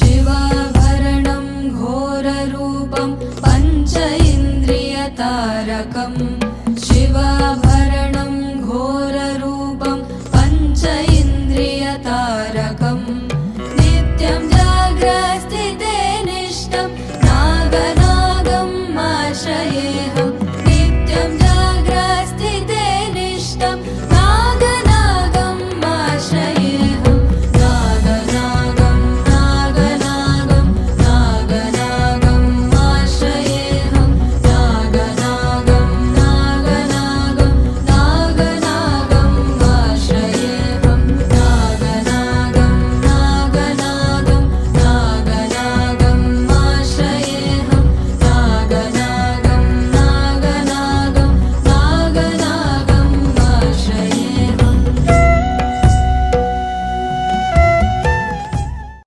शिवाभरणं घोररूपं पञ्च इन्द्रियतारकम् शिवाभरणं घोररूपं पञ्च इन्द्रियतारकम् नित्यं जाग्रस्थिते निष्ठं इष्टम् नागनागम् आशयेन नित्यं जाग्रस्थिते निष्ठम्